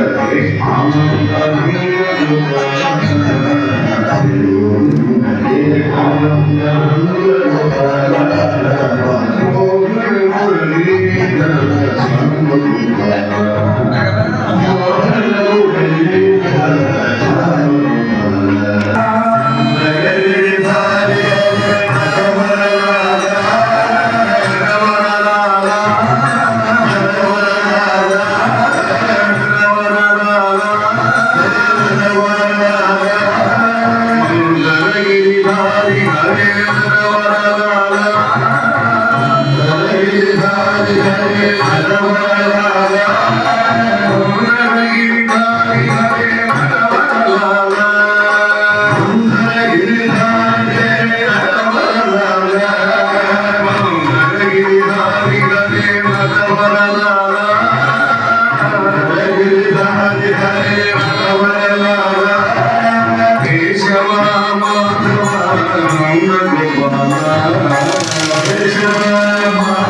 这几的 Amen.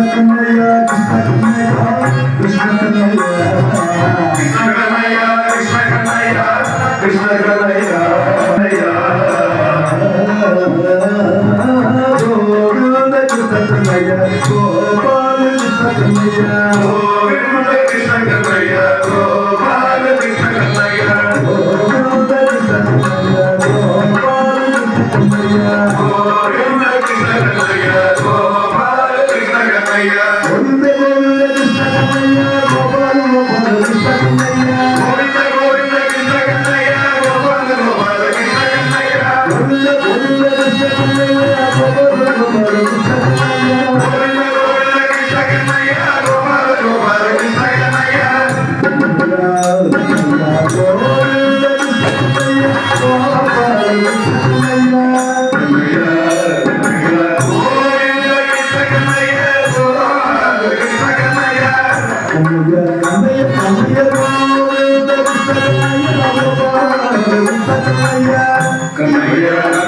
Krishna Kanaya, Krishna Kanaya, Come here.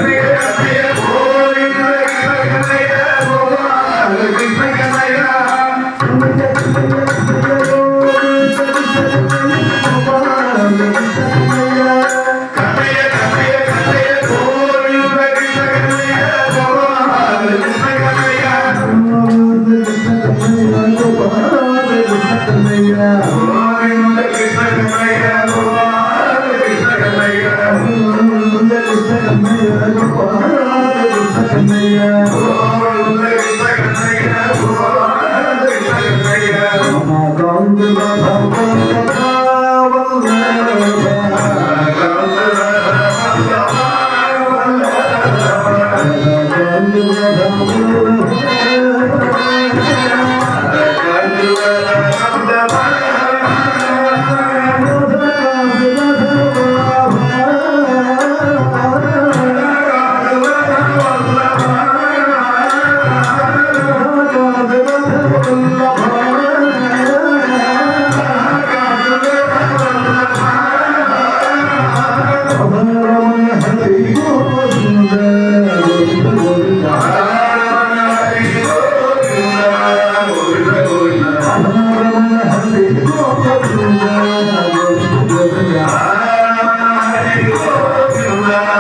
Thank you. الله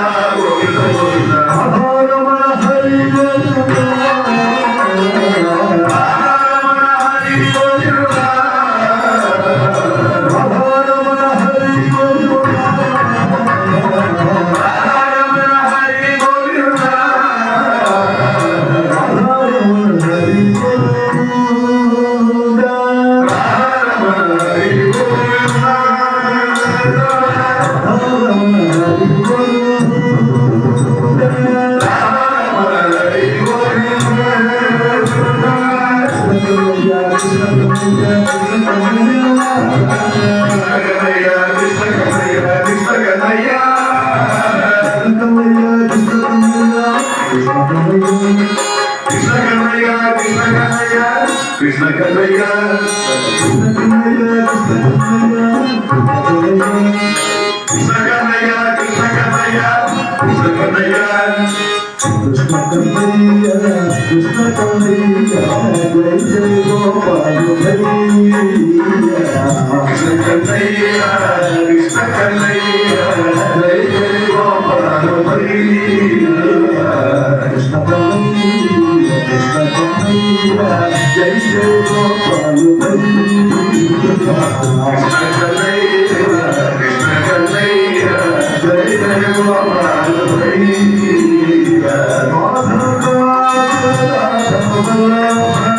Krishna Kannayya Krishna Kannayya Krishna Kannayya Krishna Kannayya Krishna Kannayya Krishna Kannayya జై జై గోపాల భయ్య కృష్ణ కన్నయ్య కృష్ణ కన్నయ్య జై జై గోపాల భయ్య కృష్ణ కన్నయ్య కృష్ణ కన్నయ్య జై జై గోపాల భయ్య కృష్ణ కన్నయ్య కృష్ణ కన్నయ్య జై జయ గోపాల Thank you.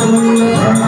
Hallelujah.